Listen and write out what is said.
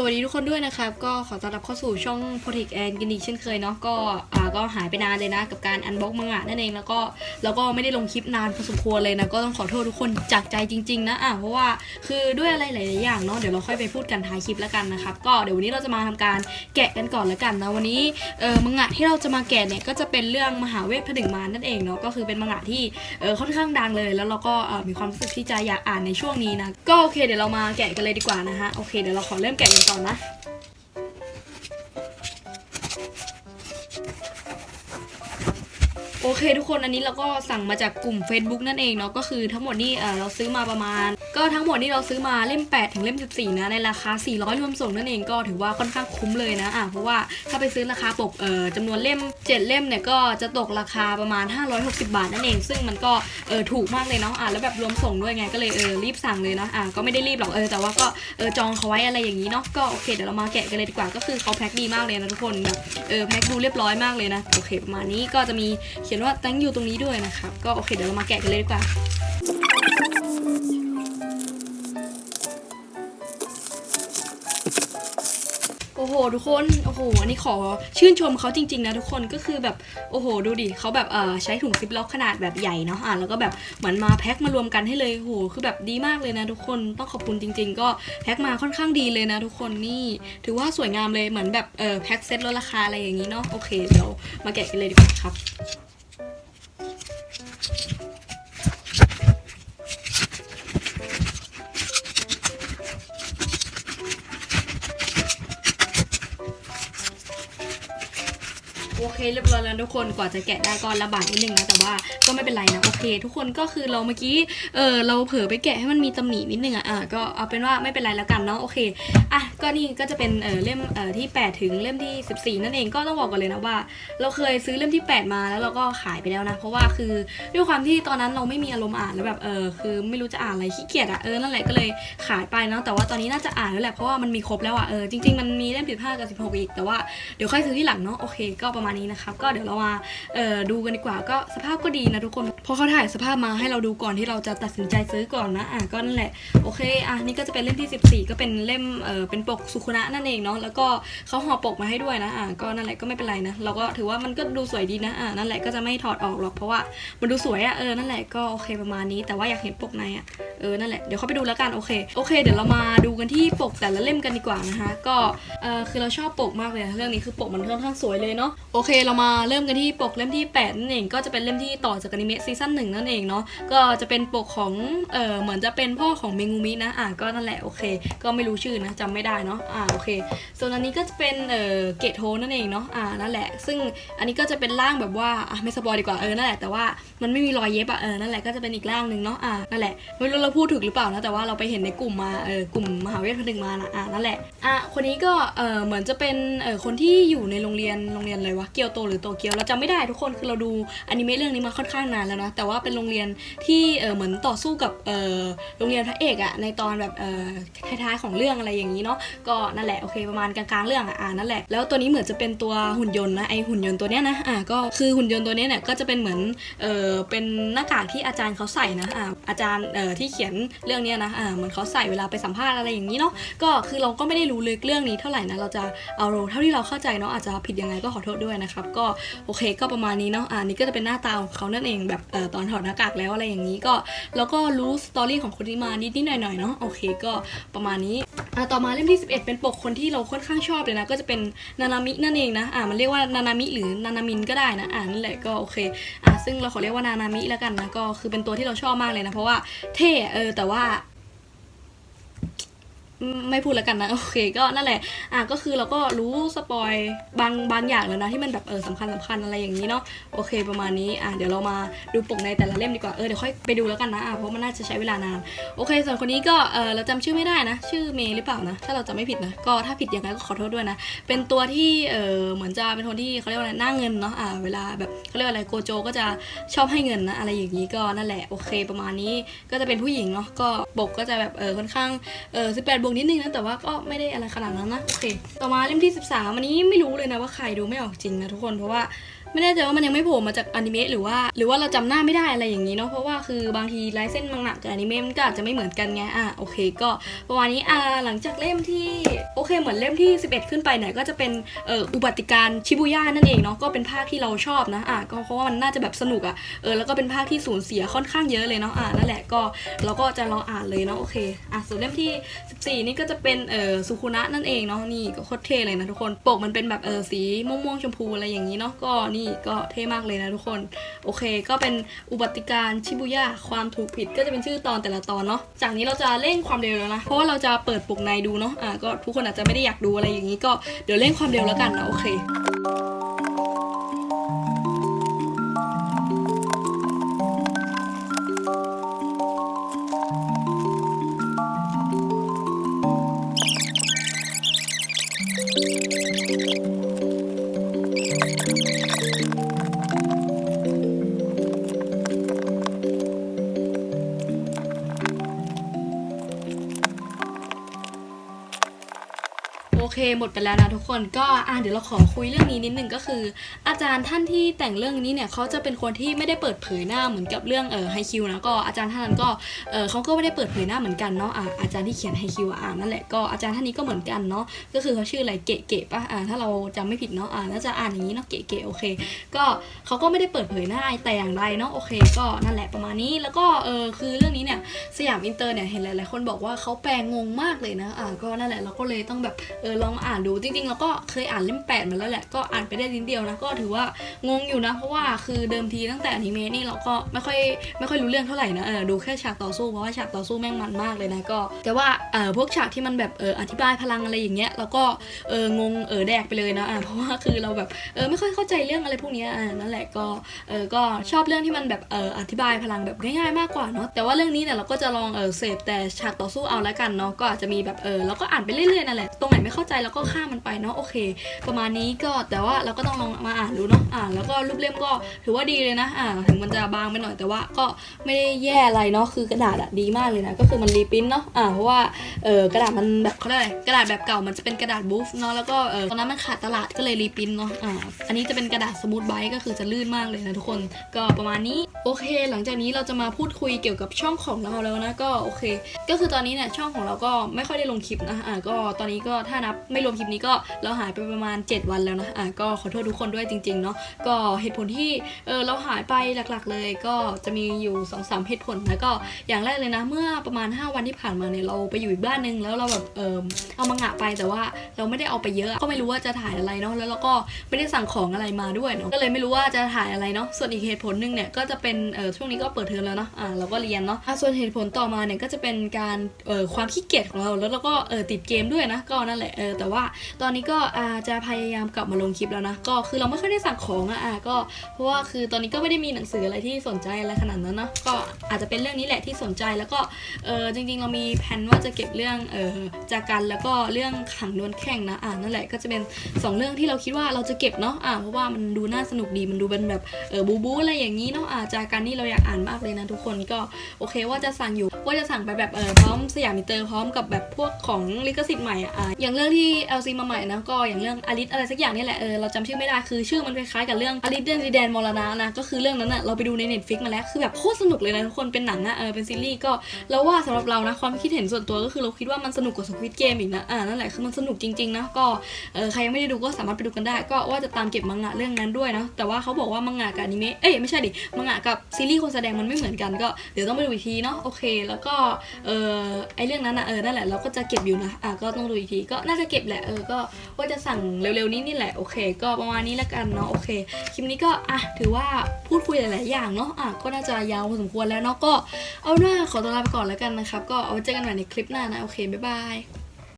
สวัสดีทุกคนด้วยนะครับก็ขอต้อนรับเข้าสู่ช่อง p r o t e c and กันอีกเช่นเคยเนาะก็อ่าก็หายไปนานเลยนะกับการอันบ็อกมังงะนั่นเองแล้วก็แล้วก็ไม่ได้ลงคลิปนานพอสมควรเลยนะก็ต้องขอโทษทุกคนจากใจจริง ๆ นะอะเพราะว่าคือด้วยอะไรหลายๆอย่างเนาะเดี๋ยวเราค่อยไปพูดกันท้ายคลิปแล้วกันนะครับก็เดี๋ยววันนี้เราจะมาทำการแกะกันก่อนแล้วกันนะวันนี้เออมังงะที่เราจะมาแกะเนี่ยก็จะเป็นเรื่องมหาเวทผนึกมารนั่นเองเนาะก็คือเป็นมังงะที่เออค่อนข้างดังเลย แล้วเราก็เออมีความรู้สึกที่จะอยากอ่านในช่วงนี้นะก็โอเคเดี๋ยวเรามาแกะกันเลยดีกว่านะฮะโอเคเดี๋ยวเราขอเริ่มแกะกันก่ โอเคทุกคนอันนี้เราก็สั่งมาจากกลุ่ม Facebook นั่นเองเนาะก็คือทั้งหมดนี่เออเราซื้อมาประมาณ ก็ทั้งหมดนี่เราซื้อมาเล่ม 8 ถึงเล่ม 14 นะในราคา 400 รวมส่งนั่นเองก็ถือว่าค่อนข้างคุ้มเลยนะอะเพราะว่าถ้าไปซื้อราคาปกเอ่อจำนวนเล่ม 7 เล่มเนี่ยก็จะตกราคาประมาณ 560 บาทนั่นเอง ซึ่งมันก็เออถูกมากเลยเนาะอะแล้วแบบรวมส่งด้วยไงก็เลยเออรีบสั่งเลยนะอะก็ไม่ได้รีบหรอกเออแต่ว่าก็เออจองเขาไว้อะไรอย่างนี้เนาะก็โอเคเดี๋ยวเรามาแกะกันเลยดีกว่าก็คือเขาแพ็คดีมากเลยนะทุกคนแบบเออแพ็คดูเรียบร้อยมากเลยนะโอเคประมาณนี้ก็จะมีขียนว่า thank you ตรงนี้ด้วยนะครับ ก็โอเคเดี๋ยวเรามาแกะกันเลยดีกว่า โอ้โห ทุกคน โอ้โห อันนี้ขอชื่นชมเขาจริง ๆ นะทุกคนก็คือแบบ โอ้โห ดูดิเขาแบบเอ่อใช้ถุงซิปล็อกขนาดแบบใหญ่เนาะอะแล้วก็แบบเหมือนมาแพ็คมารวมกันให้เลยโอ้โหคือแบบดีมากเลยนะทุกคนต้องขอบคุณจริง ๆ ก็แพ็คมาค่อนข้างดีเลยนะทุกคนนี่ ถือว่าสวยงามเลยเหมือนแบบเออแพ็คเซ็ตลดราคาอะไรอย่างนี้เนาะโอเคเดี๋ยวมาแกะกันเลยดีกว่าครับ โอเคเรียบร้อยแล้วทุกคนกว่าจะแกะได้ก็ลำบากนิดนึงนะแต่ว่าก็ไม่เป็นไรนะโอเค ทุกคนก็คือเราเมื่อกี้เออเราเผลอไปแกะให้มันมีตำหนินิดนึงอะอะก็เอาเป็นว่าไม่เป็นไรแล้วกันเนาะโอเคอะก็นี่ก็จะเป็นเออเล่มเออที่ 8 ถึงเล่มที่ 14 นั่นเองก็ต้องบอกกันเลยนะว่า เราเคยซื้อเล่มที่ 8 มาแล้วเราก็ขายไปแล้วนะ เพราะว่าคือด้วยความที่ตอนนั้นเราไม่มีอารมณ์อ่านแล้วแบบเออคือไม่รู้จะอ่านอะไรขี้เกียจอะเออนั่นแหละก็เลยขายไปเนาะแต่ว่าตอนนี้น่าจะอ่านแล้วแหละเพราะว่ามันมีครบแล้วอะเออจริงๆมันมีเล่ม15กับ16อีกแต่ว่าเดี๋ยวค่อยซื้อที่หลังเนาะโอเค ก็ประมาณนี้นะครับก็เดี๋ยวเรามาเออดูกันดีกว่าก็สภาพก็ดีนะทุกคนเพราะเขาถ่ายสภาพมาให้เราดูก่อนที่เราจะตัดสินใจซื้อก่อนนะอะก็นั่นแหละโอเคอะนี่ก็จะเป็นเล่มที่ 14 ก็เป็นเล่มเออเป็นปกสุขุนะนั่นเองเนาะแล้วก็เขาห่อปกมาให้ด้วยนะอะก็นั่นแหละก็ไม่เป็นไรนะเราก็ถือว่ามันก็ดูสวยดีนะอะนั่นแหละก็จะไม่ถอดออกหรอกเพราะว่ามันดูสวยอะเออนั่นแหละก็โอเคประมาณนี้ แต่ว่าอยากเห็นปกในอะ เออนั่นแหละเดี๋ยวเข้าไปดูแล้วกันโอเคโอเค เดี๋ยวเรามาดูกันที่ปกแต่ละเล่มกันดีกว่านะคะ ก็เออคือเราชอบปกมากเลยนะเรื่องนี้คือปกมันค่อนข้างสวยเลยเนาะโอเค เรามาเริ่มกันที่ปกเล่มที่8นั่นเองก็จะเป็นเล่มที่ต่อจากอนิเมะซีซั่นหนึ่งนั่นเองเนาะก็จะเป็นปกของเออเหมือนจะเป็นพ่อของเมงูมินะอะก็นั่นแหละโอเค ก็ไม่รู้ชื่อนะจำไม่ได้เนาะอ่าโอเค ส่วนอันนี้ก็จะเป็นเออเกตโทนั่นเองเนาะอ่านั่นแหละ ซึ่งอันนี้ก็จะเป็นร่างแบบว่าอะไม่สปอยดีกว่าเออนั่นแหละแต่ว่ามันไม่มีรอยเย็บอะเออนั่นแหละก็จะเป็นอีกร่างหนึ่งเนาะอ่านั่นแหละไม่รู้เราราพูดถูกหรือเปล่านะแต่ว่าเราไปเห็นในกลุ่มมาเออกลุ่มมหาวิทยาลัยผนึกมานะอ่านั่นแหละอะคนนี้ก็เออเหมือนจะเป็นเออคนที่อยู่ในโรงเรียนโรงเรียนอะไรวะเกียวโตหรือโตเกียวเราจำไม่ได้ทุกคนคือเราดูอนิเมะเรื่องนี้มาค่อนข้างนานแล้วนะแต่ว่าเป็นโรงเรียนที่เออเหมือนต่อสู้กับเออโรงเรียนพระเอกอะในตอนแบบเออท้ายๆของเรื่องอะไรอย่างนี้เนาะก็นั่นแหละโอเคประมาณกลางๆเรื่องอะอ่านั่นแหละแล้วตัวนี้เหมือนจะเป็นตัวหุ่นยนต์นะไอหุ่นยนต์ตัวเนี้ยนะอ่าก็คือหุ่นยนต์ตัวเนี้ยเนี่ยก็จะเป็นเหมือนเออเป็นหน้ากากที่อาจารย์เขาใส่นะอ่าอาจารย์เออที่ขียนเรื่องเนี้ยนะอ่าเหมือนเขาใส่เวลาไปสัมภาษณ์อะไรอย่างนี้เนาะก็คือเราก็ไม่ได้รู้ลึกเรื่องนี้เท่าไหร่นะเราจะเอาเท่าที่เราเข้าใจเนาะอาจจะผิดยังไงก็ขอโทษด้วยนะครับก็โอเคก็ประมาณนี้เนาะอ่านี่ก็จะเป็นหน้าตาของเขานั่นเองแบบเออตอนถอดหน้ากากแล้วอะไรอย่างนี้ก็แล้วก็รู้สตอรี่ของคนที่มานิดๆหน่อยๆเนาะโอเคก็ประมาณนี้อ่าต่อมาเล่มที่ 11 เป็นปกคนที่เราค่อนข้างชอบเลยนะ ก็จะเป็นนานามินั่นเองนะอ่ามันเรียกว่านานามิหรือนานามินก็ได้นะอ่านั่นแหละก็โอเคอ่าซึ่งเราขอเรียกว่านานามิแล้วกันนะก็คือเป็นตัวที่เราชอบมากเลยนะเพราะว่าเท่เออ แต่ว่า ไม่พูดแล้วกันนะโอเคก็นั่นแหละอะก็คือเราก็รู้สปอยบางบางอย่างแล้วนะที่มันแบบเออสำคัญสำคัญอะไรอย่างนี้เนาะโอเคประมาณนี้อะเดี๋ยวเรามาดูปกในแต่ละเล่มดีกว่าเออเดี๋ยวค่อยไปดูแล้วกันนะอะเพราะมันน่าจะใช้เวลานานโอเค ส่วนคนนี้ก็เออเราจำชื่อไม่ได้นะ ชื่อเมย์หรือเปล่านะถ้าเราจำไม่ผิดนะก็ถ้าผิดยังไงก็ขอโทษด้วยนะ เป็นตัวที่เออเหมือนจะเป็นคนที่เขาเรียกว่าอะไรหน้าเงินเนาะอะเวลาแบบเขาเรียกว่าอะไรโกโจก็จะชอบให้เงินนะอะไรอย่างนี้ก็นั่นแหละโอเค ประมาณนี้ก็จะเป็นผู้หญิงเนาะก็ปกก็จะแบบเออค่อนข้างเออสิบแปดบวกนิดนึงนะแต่ว่าก็ไม่ได้อะไรขนาดนั้นนะโอเค ต่อมาเล่มที่ 13 อันนี้ไม่รู้เลยนะว่าใครดูไม่ออกจริงนะทุกคนเพราะว่า ไม่แน่ใจว่ามันยังไม่โผล่มาจากอนิเมะหรือว่า หรือว่าเราจำหน้าไม่ได้อะไรอย่างนี้เนาะเพราะว่าคือบางทีลายเส้นมังงะกับอนิเมะมันก็อาจจะไม่เหมือนกันไงอะโอเค ก็ประมาณนี้อ่าหลังจากเล่มที่โอเคเหมือนเล่มที่ 11 ขึ้นไปเนี่ยก็จะเป็นเอ่ออุบัติการชิบุย่านั่นเองเนาะก็เป็นภาคที่เราชอบนะอะก็เพราะว่ามันน่าจะแบบสนุกอะเออแล้วก็เป็นภาคที่สูญเสียค่อนข้างเยอะเลยเนาะอะนั่นแหละก็เราก็จะรองอ่านเลยเนาะโอเคอะส่วนเล่มที่ 14 นี่ก็จะเป็นเอ่อสุคุนะนั่นเองเนาะนี่ก็โคตรเท่เลยนะทุกคนปกมันเป็นแบบเออสีม่วงๆชมพูอะไรอย่างนี้เนาะก็นก็เท่มากเลยนะทุกคน โอเค ก็เป็นอุบัติการชิบุย่าความถูกผิดก็จะเป็นชื่อตอนแต่ละตอนเนาะจากนี้เราจะเร่งความเร็วแล้วนะ เพราะว่าเราจะเปิดปกในดูเนาะอะก็ทุกคนอาจจะไม่ได้อยากดูอะไรอย่างนี้ก็เดี๋ยวเร่งความเร็วแล้วกันนะโอเคโอ หมดไปแล้วนะทุกคนก็อะเดี๋ยวเราขอคุยเรื่องนี้นิดนึงก็คือ อาจารย์ท่านที่แต่งเรื่องนี้เนี่ยเขาจะเป็นคนที่ไม่ได้เปิดเผยหน้าเหมือนกับเรื่องเออไฮคิวนะก็อาจารย์ท่านนั้นก็เออเขาก็ไม่ได้เปิดเผยหน้าเหมือนกันเนาะอะอาจารย์ที่เขียนไฮคิวอะนั่นแหละก็อาจารย์ท่านนี้ก็เหมือนกันเนาะก็คือเขาชื่ออะไรเกะเกะปะอะถ้าเราจำไม่ผิดเนาะอะน่าจะอ่านอย่างนี้เนาะเกะเกะโอเค ก็เขาก็ไม่ได้เปิดเผยหน้าแต่อย่างใดเนาะโอเค ก็นั่นแหละประมาณนี้แล้วก็เออคือเรื่องนี้เนี่ยสยามอินเตอร์เนี่ยเห็นหลายๆคนบอกว่าเขาแปลงงมากเลยนะอะก็นั่นแหละเราก็เลยต้องแบบเออลองอ่าน่านดูจริงๆเราก็เคยอ่านเล่มแปดมาแล้วแหละก็อ่านไปได้นิดเดียวนะก็ถือว่างงอยู่นะ เพราะว่าคือเดิมทีตั้งแต่อนิเมะนี่เราก็ไม่ค่อยไม่ค่อยรู้เรื่องเท่าไหร่นะเออดูแค่ฉากต่อสู้เพราะว่าฉากต่อสู้แม่งมันมากเลยนะก็ แต่ว่าเออพวกฉากที่มันแบบเอออธิบายพลังอะไรอย่างเงี้ยเราก็เอองงเออแดกไปเลยนะอะเพราะว่าคือเราแบบเออไม่ค่อยเข้าใจเรื่องอะไรพวกนี้อะนั่นแหละก็เออก็ชอบเรื่องที่มันแบบเอออธิบายพลังแบบง่ายๆมากกว่าเนาะแต่ว่าเรื่องนี้เนี่ยเราก็จะลองเออเสพแต่ฉากต่อสู้เอาแล้วกันเนาะก็อาจจะมีแบบเออเราก็อ่านไปเรื่อยๆนั่นแหละตรงไหนไม่เข้าใจเราก็ก็ข้ามมันไปเนาะโอเค ประมาณนี้ก็แต่ว่าเราก็ต้องลองมาอ่านดูเนาะอ่านแล้วก็รูปเล่มก็ถือว่าดีเลยนะอ่าถึงมันจะบางไปหน่อยแต่ว่าก็ไม่ได้แย่อะไรเนาะคือกระดาษอะดีมากเลยนะก็คือมันรีปริ้นท์เนาะอ่าเพราะว่าเออกระดาษมันแบบเขาเรียกกระดาษแบบเก่ามันจะเป็นกระดาษบูฟเนาะแล้วก็เออตอนนั้นมันขาดตลาดก็เลยรีปริ้นท์เนาะอ่าอันนี้จะเป็นกระดาษสมูทไบต์ก็คือจะลื่นมากเลยนะทุกคนก็ประมาณนี้โอเค หลังจากนี้เราจะมาพูดคุยเกี่ยวกับช่องของเราแล้วนะก็โอเค ก็คือตอนนี้เนี่ยช่องของเราก็ไม่ค่อยได้ลงคลิปนะอ่าก็ตอนนี้ก็ถ้านับไม่รวมคลิปนี้ก็เราหายไปประมาณ 7 วันแล้วนะอ่าก็ขอโทษทุกคนด้วยจริงๆเนาะก็เหตุผลที่เออเราหายไปหลักๆ เลยก็จะมีอยู่2อสเหตุผลแล้วก็อย่างแรกเลยนะ เมื่อประมาณ 5 วันที่ผ่านมาเนี่ยเราไปอยู่อีกบ้านนึงแล้วเราแบบเออเอามังงะไปแต่ว่าเราไม่ได้เอาไปเยอะก็ไม่รู้ว่าจะถ่ายอะไรเนาะแล้วเราก็ไม่ได้สั่งของอะไรมาด้วยเนาะก็เลยไม่รู้ว่าจะถ่ายอะไรเนาะส่วนอีกเหตุผลหนึ่งเนี่ยก็จะเป็นเออช่วงนี้ก็เปิดเทอมแล้วเนาะอ่าเราก็เรียนเนาะอะส่วนเหตุผลต่อมาเนี่ยก็จะเป็นการเออความขี้เกียจของเราแล้วเราก็เออติดเกมด้วยนะก็นั่นแหละเออแต่ว่าตอนนี้ก็จะพยายามกลับมาลงคลิปแล้วนะ ก็คือเราไม่ค่อยได้สั่งของอะอะก็ เพราะว่าคือตอนนี้ก็ไม่ได้มีหนังสืออะไรที่สนใจอะไรขนาดนั้นเนาะก็อาจจะเป็นเรื่องนี้แหละที่สนใจแล้วก็เออจริง ๆ เรามีแผนว่าจะเก็บเรื่องเออจากกันแล้วก็เรื่องขังนวลแข่งนะอ่านั่นแหละก็จะเป็นสองเรื่องที่เราคิดว่าเราจะเก็บเนาะอ่าเพราะว่ามันดูน่าสนุกดีมันดูเป็นแบบเออบูบูอะไรอย่างนี้เนาะอ่าจากกันนี่เราอยากอ่านมากเลยนะทุกคนก็โอเคว่าจะสั่งอยู่ว่าจะสั่งไปแบบเออพร้อมสยามมิเตอร์พร้อมกับแบบพวกของลิขสิทธิ์ใหม่อะอะอย่างเรื่องที่ LC มาใหม่นะก็อย่างเรื่องอลิสอะไรสักอย่างนี่แหละเออเราจำชื่อไม่ได้คือชื่อมันคล้ายๆกับเรื่องอลิสเดนซีแดนมรณะนะก็คือเรื่องนั้นอะเราไปดูใน Netflix มาแล้วคือแบบโคตรสนุกเลยนะทุกคนเป็นหนังอะเออเป็นซีรีส์ก็เราว่าสำหรับเรานะความคิดเห็นส่วนตัวก็คือเราคิดว่ามันสนุกกว่าสควิตเกมอีกนะอ่านั่นแหละคือมันสนุกจริงๆนะก็เออใครยังไม่ได้ดูก็สามารถไปดูกันได้ ก็ว่าจะตามเก็บมังงะเรื่องนั้นด้วยนะแต่ว่าเขาบอกว่ามังงะกับอนิเมะเอ้ยไม่ใช่ดิมังงะกับซีรีส์คนแสดงมันไม่เหมือนกันก็เดี๋ยวต้องไปดูอีกทีเนาะโอเค แล้วก็เออไอเรื่องนั้นอะเออนั่นแหละเราก็จะเก็บอยู่นะอะก็ต้องดูอีกทีก็น่าจะเก็บแหละเออก็ว่าจะสั่งเร็วๆนี้นี่แหละโอเค ก็ประมาณนี้แล้วกันเนาะโอเคคลิปนี้ก็อะถือว่าพูดคุยหลายๆอย่างเนาะอะก็น่าจะยาวพอสมควรแล้วเนาะก็เอาหน้าขอตัวลาไปก่อนแล้วกันนะครับก็เอาไว้เจอกันใหม่ในคลิปหน้านะโอเคบ๊ายบาย